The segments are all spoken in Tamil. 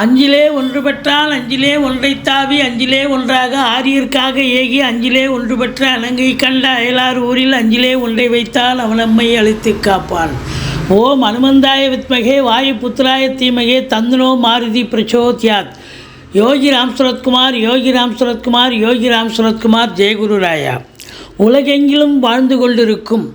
அஞ்சிலே ஒன்று பெற்றால் அஞ்சிலே ஒன்றைத் தாவி அஞ்சிலே ஒன்றாக ஆரியர்க்காக ஏகி அஞ்சிலே ஒன்று பெற்ற அலங்கை கண்ட அயலார் ஊரில் அஞ்சிலே ஒன்றை வைத்தால் அவனம்மை அழைத்து காப்பான். ஓம் அனுமந்தாய வித்மகே வாயு புத்திராய தீமகே தந்தனோ மாருதி பிரச்சோத்யாத். யோகி ராம் சுரத்குமார் யோகி ராம் சுரத்குமார் யோகி ராம் சுரத்குமார் ஜெயகுரு ராயா. உலகெங்கிலும் வாழ்ந்து கொண்டிருக்கும்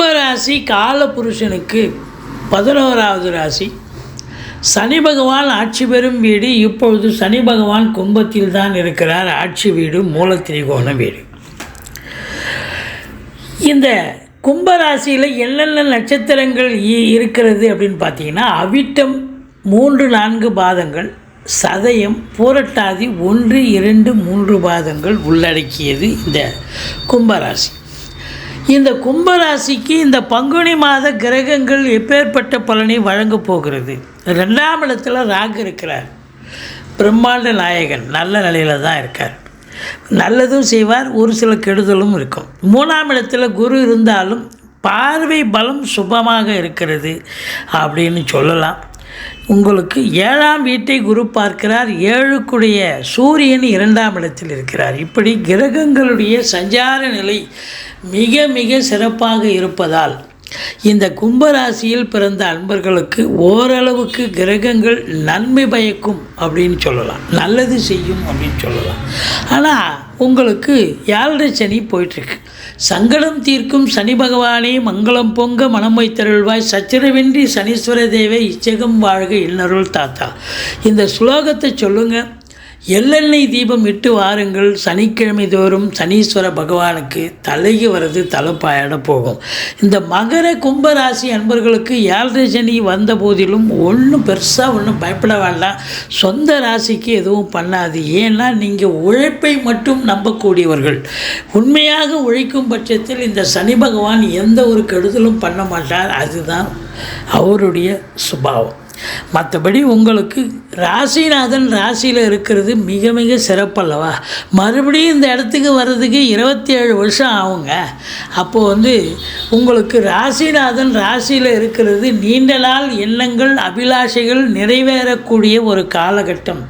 கும்பராசி காலபுருஷனுக்கு பதினோராவது ராசி. சனி பகவான் ஆட்சி பெறும் வீடு. இப்பொழுது சனி பகவான் கும்பத்தில் தான் இருக்கிறார். ஆட்சி வீடு மூலத்திரிகோண வீடு. இந்த கும்பராசியில் என்னென்ன நட்சத்திரங்கள் இ- இருக்கிறது அப்படின்னு பார்த்தீங்கன்னா அவிட்டம் மூன்று நான்கு பாதங்கள் சதயம் பூரட்டாதி ஒன்று இரண்டு மூன்று பாதங்கள் உள்ளடக்கியது இந்த கும்பராசி இந்த கும்பராசிக்கு இந்த பங்குனி மாத கிரகங்கள் எப்பேற்பட்ட பலனை வழங்கப் போகிறது? ரெண்டாம் இடத்துல ராகு இருக்கிறார். பிரம்மாண்ட நாயகன் நல்ல நிலையில் தான் இருக்கார். நல்லதும் செய்வார் ஒரு சில கெடுதலும் இருக்கும். மூணாம் இடத்துல குரு இருந்தாலும் பார்வை பலம் சுபமாக இருக்கிறது அப்படின்னு சொல்லலாம். உங்களுக்கு ஏழாம் வீட்டை குரு பார்க்கிறார். ஏழுக்குடைய சூரியன் இரண்டாம் இடத்தில் இருக்கிறார். இப்படி கிரகங்களுடைய சஞ்சார நிலை மிக மிக சிறப்பாக இருப்பதால் இந்த கும்பராசியில் பிறந்த அன்பர்களுக்கு ஓரளவுக்கு கிரகங்கள் நன்மை பயக்கும் அப்படின்னு சொல்லலாம். நல்லது செய்யும் அப்படின்னு சொல்லலாம். ஆனால் உங்களுக்கு ஏழரை சனி போயிட்டுருக்கு. சங்கடம் தீர்க்கும் சனி பகவானே மங்களம் பொங்க மனம் வைத்தருள்வாய். சச்சரவின்றி சனீஸ்வர தேவை இச்சகம் வாழ்க இன்னருள் தாத்தா. இந்த ஸ்லோகத்தை சொல்லுங்கள் எள்ளெண்ணெய் தீபம் இட்டு வாருங்கள். சனிக்கிழமை தோறும் சனீஸ்வர பகவானுக்கு தலைக்கு வர்றது தலைப்பாயிட போகும். இந்த மகர கும்பராசி அன்பர்களுக்கு ஏழரை சனி வந்த போதிலும் ஒன்றும் பெருசாக ஒன்றும் பயப்பட வேண்டாம். சொந்த ராசிக்கு எதுவும் பண்ணாது. ஏன்னா நீங்கள் உழைப்பை மட்டும் நம்பக்கூடியவர்கள். உண்மையாக உழைக்கும் பட்சத்தில் இந்த சனி பகவான் எந்த ஒரு கெடுதலும் பண்ண மாட்டார். அதுதான் அவருடைய சுபாவம். மற்றபடி உங்களுக்கு ராசிநாதன் ராசியில் இருக்கிறது மிக மிக சிறப்பல்லவா. மறுபடியும் இந்த இடத்துக்கு வர்றதுக்கு இருபத்தி ஏழு வருஷம் ஆகுங்க. அப்போது வந்து உங்களுக்கு ராசிநாதன் ராசியில் இருக்கிறது நீண்ட நாள் எண்ணங்கள் அபிலாஷைகள் நிறைவேறக்கூடிய ஒரு காலகட்டம்.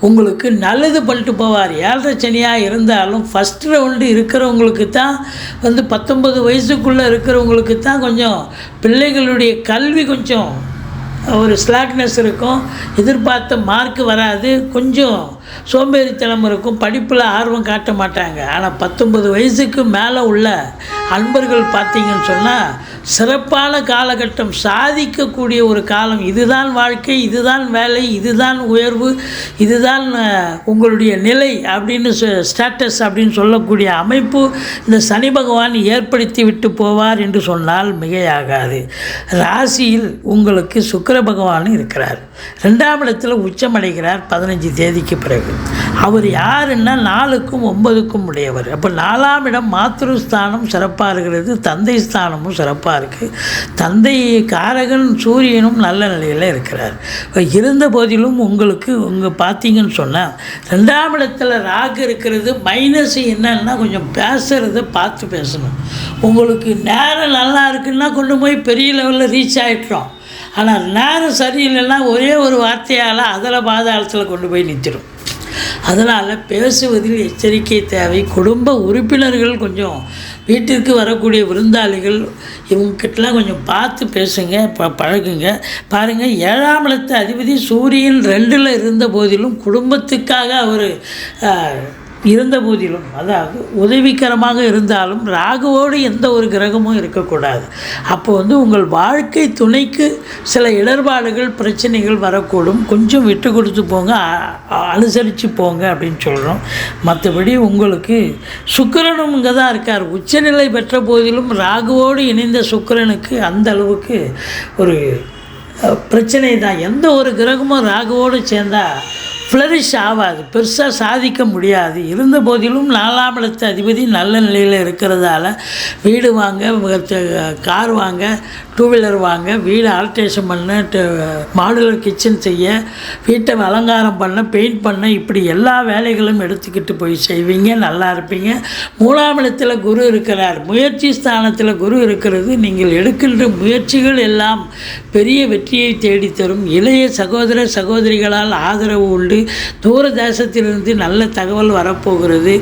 உங்களுக்கு நல்லது பண்ணிட்டு போவார். ஏழரை சனியாக இருந்தாலும் ஃபஸ்ட் ரவுண்டு இருக்கிறவங்களுக்கு தான் வந்து பத்தொன்பது வயசுக்குள்ளே இருக்கிறவங்களுக்கு தான் கொஞ்சம் பிள்ளைகளுடைய கல்வி கொஞ்சம் ஒரு ஸ்லாக்னஸ் இருக்கும். எதிர்பார்த்த மார்க் வராது. கொஞ்சம் சோம்பேறித்தனம் இருக்கும் படிப்பில் ஆர்வம் காட்ட மாட்டாங்க. ஆனால் பத்தொன்பது வயசுக்கு மேலே உள்ள அன்பர்கள் பார்த்தீங்கன்னு சொன்னால் சிறப்பான காலகட்டம் சாதிக்கக்கூடிய ஒரு காலம். இதுதான் வாழ்க்கை இதுதான் வேலை இதுதான் உயர்வு இதுதான் உங்களுடைய நிலை அப்படின்னு ஸ்டேட்டஸ் அப்படின்னு சொல்லக்கூடிய அமைப்பு இந்த சனி பகவான் ஏற்படுத்தி விட்டு போவார் என்று சொன்னால் மிகையாகாது. ராசியில் உங்களுக்கு சுக்கர பகவான் இருக்கிறார். ரெண்டாம் இடத்துல உச்சமடைகிறார் பதினஞ்சு தேதிக்கு பிறகு. அவர் யாருன்னா நாலுக்கும் ஒன்பதுக்கும் உடையவர். அப்போ நாலாம் இடம் மாத்திருஸ்தானம் சிறப்பாக இருக்கிறது தந்தை ஸ்தானமும் சிறப்பாக இருக்குது தந்தை காரகன் சூரியனும் நல்ல நிலையில் இருக்கிறார். இப்போ இருந்த போதிலும் உங்களுக்கு உங்கள் பார்த்தீங்கன்னு சொன்னால் ரெண்டாம் இடத்துல ராகு இருக்கிறது மைனஸ் என்னன்னா கொஞ்சம் பேசுகிறத பார்த்து பேசணும். உங்களுக்கு நேரம் நல்லா இருக்குன்னா கொண்டு போய் பெரிய லெவலில் ரீச் ஆகிட்டோம் ஆனால் நேரம் சரியில்லைன்னா ஒரே ஒரு வார்த்தையால் அதில் பாதாளத்தில் கொண்டு போய் நிறுத்திடும் அதனால் பேசுவதில் எச்சரிக்கை தேவை. குடும்ப உறுப்பினர்கள் கொஞ்சம் வீட்டிற்கு வரக்கூடிய விருந்தாளிகள் இவங்ககிட்டலாம் கொஞ்சம் பார்த்து பேசுங்க ப பழகுங்க. பாருங்கள் ஏழாம் இடத்து அதிபதி சூரியன் ரெண்டில் இருந்த போதிலும் குடும்பத்துக்காக அவர் இருந்த போதிலும் அதாவது உதவிகரமாக இருந்தாலும் ராகுவோடு எந்த ஒரு கிரகமும் இருக்கக்கூடாது. அப்போ வந்து உங்கள் வாழ்க்கை துணைக்கு சில இடர்பாடுகள் பிரச்சனைகள் வரக்கூடும். கொஞ்சம் விட்டு கொடுத்து போங்க அனுசரித்து போங்க அப்படின்னு சொல்கிறோம் மற்றபடி உங்களுக்கு சுக்கரனும் இங்கே தான் இருக்கார். உச்சநிலை பெற்ற போதிலும் ராகுவோடு இணைந்த சுக்கிரனுக்கு அந்த அளவுக்கு ஒரு பிரச்சனை தான். எந்த ஒரு கிரகமும் ராகுவோடு சேர்ந்தால் ஃப்ளரிஷ் ஆகாது பெருசாக சாதிக்க முடியாது. இருந்த போதிலும் நாலாம் இடத்து அதிபதி நல்ல நிலையில் இருக்கிறதால வீடு வாங்க கார் வாங்க டூ வீலர் வாங்க வீடு ஆல்ட்ரேஷன் பண்ண மாடுலர் கிச்சன் செய்ய வீட்டை அலங்காரம் பண்ண பெயிண்ட் பண்ண இப்படி எல்லா வேலைகளும் எடுத்துக்கிட்டு போய் செய்வீங்க. நல்லா இருப்பீங்க. மூணாம் இடத்தில் குரு இருக்கிறார். முயற்சி ஸ்தானத்தில் குரு இருக்கிறது. நீங்கள் எடுக்கின்ற முயற்சிகள் எல்லாம் பெரிய வெற்றியை தேடித்தரும். இளைய சகோதர சகோதரிகளால் ஆதரவு உண்டு. தூர தேசத்திலிருந்து நல்ல தகவல் வரப்போகிறது.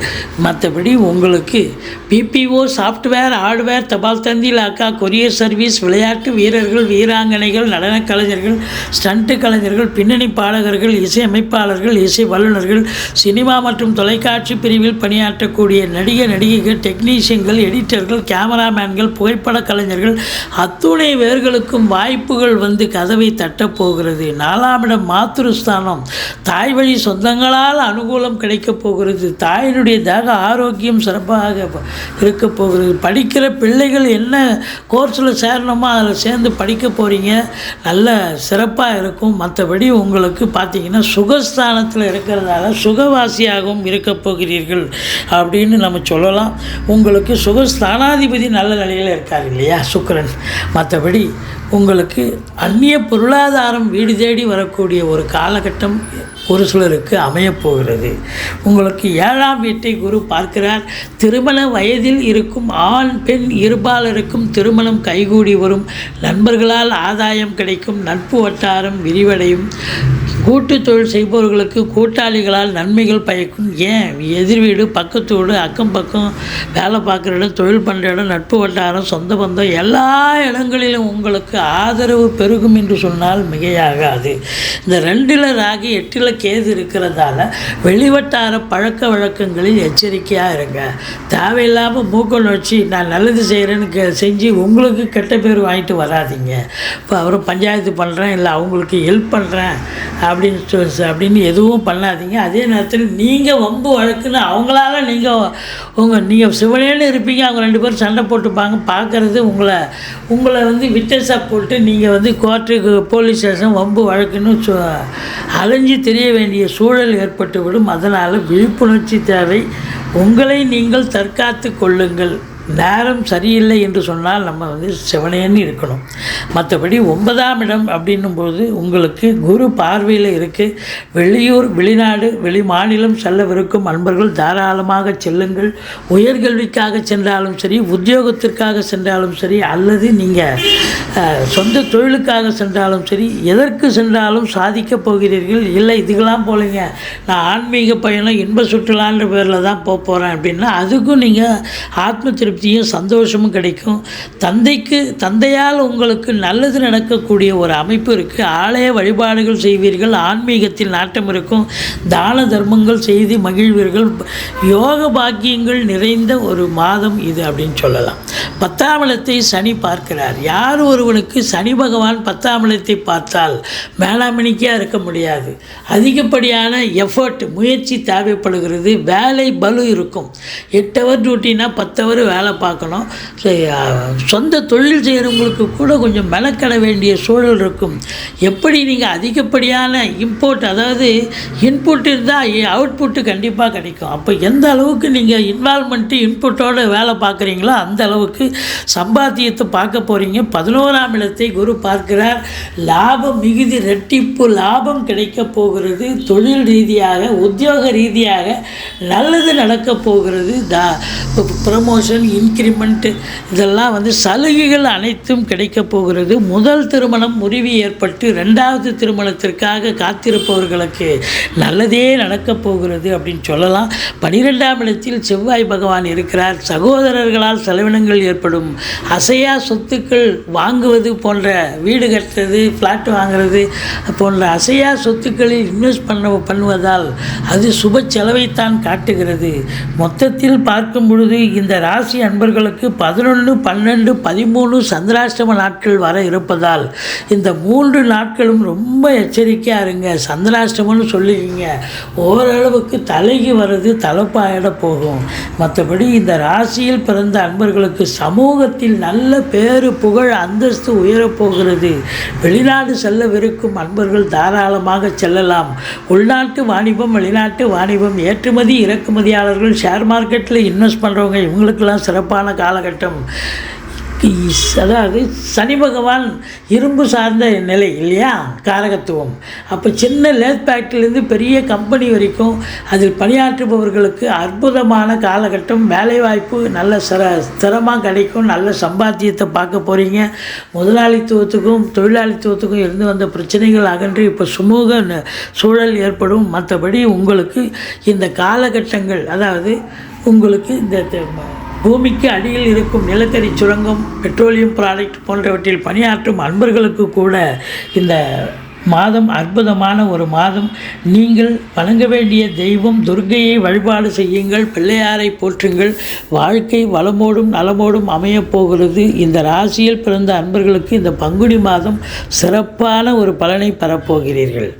மற்றபடி உங்களுக்கு பிபிஓ சாஃப்ட்வேர் ஹார்ட்வேர் தபால் தந்தி லாக்கா கொரியர் சர்வீஸ் விளையாட்டு வீரர்கள் வீராங்கனைகள் நடனக் கலைஞர்கள் ஸ்டண்ட் கலைஞர்கள் பின்னணி பாடகர்கள் இசையமைப்பாளர்கள் இசை வல்லுநர்கள் சினிமா மற்றும் தொலைக்காட்சி பிரிவில் பணியாற்றக்கூடிய நடிகர் நடிகைகள் டெக்னீஷியன்கள் எடிட்டர்கள் கேமராமேன்கள் புகைப்பட கலைஞர்கள் அத்துணை பேர்களுக்கும் வாய்ப்புகள் வந்து கதவை தட்டப் போகிறது. நாலாம் இடம் மாத்ருஸ்தானம் தாய் தாய் வழி சொந்தங்களால் அனுகூலம் கிடைக்கப் போகிறது. தாயினுடைய தேக ஆரோக்கியம் சிறப்பாக இருக்க போகிறது. படிக்கிற பிள்ளைகள் என்ன கோர்ஸில் சேரணுமோ அதில் சேர்ந்து படிக்க போகிறீங்க நல்ல சிறப்பாக இருக்கும். மற்றபடி உங்களுக்கு பார்த்தீங்கன்னா சுகஸ்தானத்தில் இருக்கிறதால சுகவாசியாகவும் இருக்கப் போகிறீர்கள் அப்படின்னு நம்ம சொல்லலாம். உங்களுக்கு சுகஸ்தானாதிபதி நல்ல நிலையில் இருக்கார் இல்லையா சுக்கரன்? மற்றபடி உங்களுக்கு அந்நிய பொருளாதாரம் வீடு தேடி வரக்கூடிய ஒரு காலகட்டம் ஒரு சிலருக்கு அமையப்போகிறது உங்களுக்கு ஏழாம் வீட்டை குரு பார்க்கிறார். திருமண வயதில் இருக்கும் ஆண் பெண் இருபாலருக்கும் திருமணம் கைகூடி வரும். நண்பர்களால் ஆதாயம் கிடைக்கும். நட்பு வட்டாரம் விரிவடையும். கூட்டு தொழில் செய்பவர்களுக்கு கூட்டாளிகளால் நன்மைகள் பயக்கும். ஏன்? எதிர் வீடு பக்கத்து வீடு அக்கம் பக்கம் வேலை பார்க்குற இடம் தொழில் பண்ணுற இடம் நட்பு வட்டாரம் சொந்த பந்தம் எல்லா இடங்களிலும் உங்களுக்கு ஆதரவு பெருகும் என்று சொன்னால் மிகையாகாது. இந்த ரெண்டில் ராகி எட்டில் கேது இருக்கிறதால வெளிவட்டார பழக்க வழக்கங்களில் எச்சரிக்கையாக இருங்க. தேவையில்லாமல் மூக்க நொச்சி நான் நல்லது செய்கிறேன்னு கே செஞ்சு உங்களுக்கு கெட்ட பேர் வாங்கிட்டு வராதீங்க. இப்போ அவரும் பஞ்சாயத்து பண்ணுறேன் இல்லை அவங்களுக்கு ஹெல்ப் பண்ணுறேன் அப்படின்னு சொ- அப்படின்னு எதுவும் பண்ணாதீங்க. அதே நேரத்தில் நீங்கள் வம்பு வழக்குன்னு அவங்களால நீங்கள் உங்கள் நீங்கள் சிவனேன்னு இருப்பீங்க. அவங்க ரெண்டு பேரும் சண்டை போட்டுப்பாங்க. பார்க்குறது உங்களை உங்களை வந்து விட்டஸாக போட்டு நீங்கள் வந்து கோர்ட்டுக்கு போலீஸ் ஸ்டேஷன் வம்பு வழக்குன்னு சொ அலைஞ்சு தெரிய வேண்டிய சூழல் ஏற்பட்டு விடும் அதனால் விழிப்புணர்ச்சி தேவை. உங்களை நீங்கள் தற்காத்து கொள்ளுங்கள். நேரம் சரியில்லை என்று சொன்னால் நம்ம வந்து சிவனேன்னு இருக்கணும். மற்றபடி ஒன்பதாம் இடம் அப்படின்னும்போது உங்களுக்கு குரு பார்வையில் இருக்குது வெளியூர் வெளிநாடு வெளி மாநிலம் செல்லவிருக்கும் அன்பர்கள் தாராளமாக செல்லுங்கள். உயர்கல்விக்காக சென்றாலும் சரி உத்தியோகத்திற்காக சென்றாலும் சரி அல்லது நீங்கள் சொந்த தொழிலுக்காக சென்றாலும் சரி எதற்கு சென்றாலும் சாதிக்கப் போகிறீர்கள். இல்லை இதுக்கெல்லாம் போலீங்க. நான் ஆன்மீக பயணம் இன்ப சுற்றுலான்ற பேரில் தான் போக போகிறேன் அப்படின்னா அதுக்கும் நீங்கள் ஆத்ம திருப்தியும் சந்தோஷமும் கிடைக்கும். தந்தைக்கு தந்தையால் உங்களுக்கு நல்லது நடக்கக்கூடிய ஒரு அமைப்பு இருக்குது ஆலய வழிபாடுகள் செய்வீர்கள் ஆன்மீகத்தில் நாட்டம் இருக்கும். தான தர்மங்கள் செய்து மகிழ்வீர்கள். யோக பாக்கியங்கள் நிறைந்த ஒரு மாதம் இது அப்படின்னு சொல்லலாம். பத்தாம் இடத்தை சனி பார்க்கிறார். யார் ஒருவனுக்கு சனி பகவான் பத்தாம் இடத்தை பார்த்தால் மேலாமணிக்கையாக இருக்க முடியாது. அதிகப்படியான எஃபர்ட் முயற்சி தேவைப்படுகிறது. வேலை பலு இருக்கும். எட்டு ஹவர் டியூட்டினா பத்து ஹவர் வேலை பார்க்கணும். சொந்த தொழில் செய்கிறவங்களுக்கு கூட கொஞ்சம் மெனக்கட வேண்டிய சூழல் இருக்கும். எப்படி நீங்கள் அதிகப்படியான இம்போர்ட் அதாவது இன்புட் இருந்தால் அவுட்புட்டு கண்டிப்பாக கிடைக்கும். அப்போ எந்த அளவுக்கு நீங்கள் இன்வால்மெண்ட்டு இன்புட்டோட வேலை பார்க்குறீங்களோ அந்த அளவுக்கு சம்பாத்தியத்தை பார்க்க போகிறீங்க பதினோராம் இடத்தை குரு பார்க்கிறார். லாபம் மிகுதி ரெட்டிப்பு லாபம் கிடைக்க போகிறது. தொழில் ரீதியாக உத்தியோக ரீதியாக நல்லது நடக்க போகிறது. த ப்ரமோஷன் இன்க்ரிமெண்ட்டு இதெல்லாம் வந்து சலுகைகள் அனைத்தும் கிடைக்கப் போகிறது. முதல் திருமணம் முறிவு ஏற்பட்டு ரெண்டாவது திருமணத்திற்காக காத்திருப்பவர்களுக்கு நல்லதே நடக்கப் போகிறது அப்படின்னு சொல்லலாம். பனிரெண்டாம் இடத்தில் செவ்வாய் பகவான் இருக்கிறார். சகோதரர்களால் செலவினங்கள் ஏற்படும். அசையா சொத்துக்கள் வாங்குவது போன்ற வீடு கட்டுறது ஃப்ளாட் வாங்குறது போன்ற அசையா சொத்துக்களில் இன்வெஸ்ட் பண்ண பண்ணுவதால் அது சுப செலவைத்தான் காட்டுகிறது. மொத்தத்தில் பார்க்கும் பொழுது இந்த ராசி அன்பர்களுக்கு பதினொன்று பன்னெண்டு பதிமூணு சந்திராஷ்டம நாட்கள் வர இருப்பதால் இந்த மூன்று நாட்களும் ரொம்ப எச்சரிக்கையாக இருங்க. சந்திராஷ்டமம்னு சொல்லிக்கிங்க. ஓரளவுக்கு தலைக்கு வர்றது தலைப்பாயிட போகும். மற்றபடி இந்த ராசியில் பிறந்த அன்பர்களுக்கு சமூகத்தில் நல்ல பேரு புகழ் அந்தஸ்து உயரப்போகிறது. வெளிநாடு செல்லவிருக்கும் அன்பர்கள் தாராளமாக செல்லலாம். உள்நாட்டு வாணிபம் வெளிநாட்டு வாணிபம் ஏற்றுமதி இறக்குமதியாளர்கள் ஷேர் மார்க்கெட்டில் இன்வெஸ்ட் பண்ணுறவங்க இவங்களுக்கெல்லாம் சிறப்பான காலகட்டம். அதாவது சனி பகவான் இரும்பு சார்ந்த நிலை இல்லையா? காரகத்துவம். அப்போ சின்ன லேத் ஃபேக்ட்ரிலேருந்து பெரிய கம்பெனி வரைக்கும் அதில் பணியாற்றுபவர்களுக்கு அற்புதமான காலகட்டம் வேலைவாய்ப்பு நல்ல சிற ஸ்திரமாக கிடைக்கும் நல்ல சம்பாத்தியத்தை பார்க்க போகிறீங்க முதலாளித்துவத்துக்கும் தொழிலாளித்துவத்துக்கும் இருந்து வந்த பிரச்சனைகள் அகன்று இப்போ சுமூக சூழல் ஏற்படும். மற்றபடி உங்களுக்கு இந்த காலகட்டங்கள் அதாவது உங்களுக்கு இந்த பூமிக்கு அடியில் இருக்கும் நிலத்தடி சுரங்கம் பெட்ரோலியம் ப்ராடக்ட் போன்றவற்றில் பணியாற்றும் அன்பர்களுக்கு கூட இந்த மாதம் அற்புதமான ஒரு மாதம். நீங்கள் வணங்க வேண்டிய தெய்வம் துர்க்கையை வழிபாடு செய்யுங்கள் பிள்ளையாரை போற்றுங்கள். வாழ்க்கை வளமோடும் நலமோடும் அமையப் போகிறது. இந்த ராசியில் பிறந்த அன்பர்களுக்கு இந்த பங்குனி மாதம் சிறப்பான ஒரு பலனை பெறப்போகிறீர்கள்